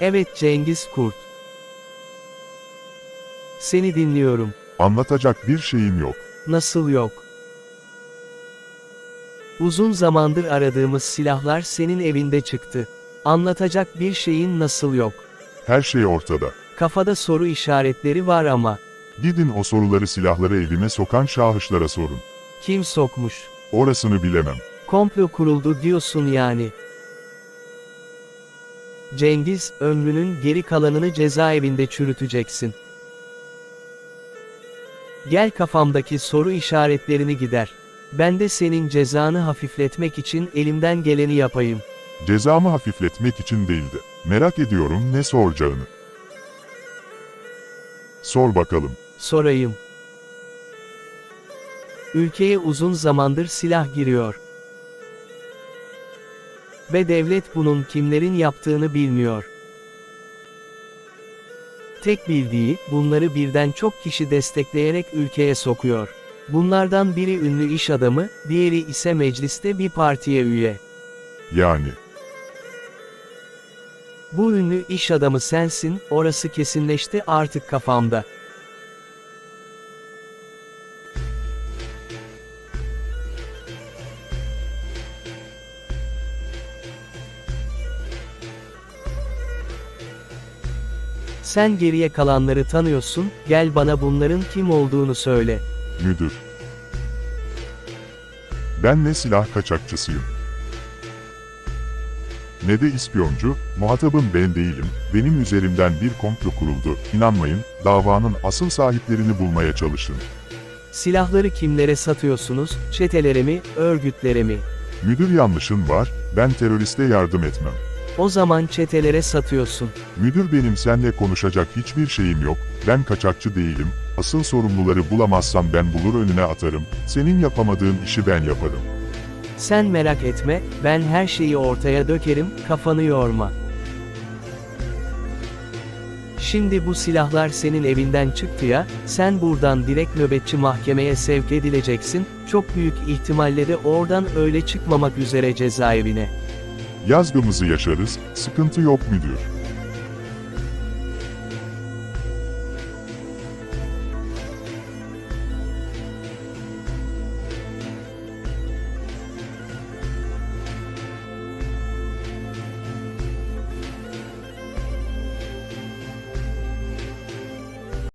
Evet Cengiz Kurt. Seni dinliyorum. Anlatacak bir şeyim yok. Nasıl yok? Uzun zamandır aradığımız silahlar senin evinde çıktı. Anlatacak bir şeyin nasıl yok? Her şey ortada. Kafada soru işaretleri var ama. Gidin o soruları silahları evime sokan şahıslara sorun. Kim sokmuş? Orasını bilemem. Komplo kuruldu diyorsun yani. Cengiz, ömrünün geri kalanını cezaevinde çürüteceksin. Gel kafamdaki soru işaretlerini gider. Ben de senin cezanı hafifletmek için elimden geleni yapayım. Cezamı hafifletmek için değildi. Merak ediyorum ne soracağını. Sor bakalım. Sorayım. Ülkeye uzun zamandır silah giriyor. Ve devlet bunun kimlerin yaptığını bilmiyor. Tek bildiği, bunları birden çok kişi destekleyerek ülkeye sokuyor. Bunlardan biri ünlü iş adamı, diğeri ise mecliste bir partiye üye. Yani. Bu ünlü iş adamı sensin, orası kesinleşti artık kafamda. Sen geriye kalanları tanıyorsun, gel bana bunların kim olduğunu söyle. Müdür. Ben ne silah kaçakçısıyım. Ne de ispiyoncu, muhatabım ben değilim, benim üzerimden bir komplo kuruldu, inanmayın, davanın asıl sahiplerini bulmaya çalışın. Silahları kimlere satıyorsunuz, çetelere mi, örgütlere mi? Müdür yanlışın var, ben teröriste yardım etmem. O zaman çetelere satıyorsun. Müdür benim senle konuşacak hiçbir şeyim yok, ben kaçakçı değilim, asıl sorumluları bulamazsam ben bulur önüne atarım, senin yapamadığın işi ben yaparım. Sen merak etme, ben her şeyi ortaya dökerim, kafanı yorma. Şimdi bu silahlar senin evinden çıktı ya, sen buradan direkt nöbetçi mahkemeye sevk edileceksin, çok büyük ihtimalle de oradan öyle çıkmamak üzere cezaevine. Yazgımızı yaşarız, sıkıntı yok müdür.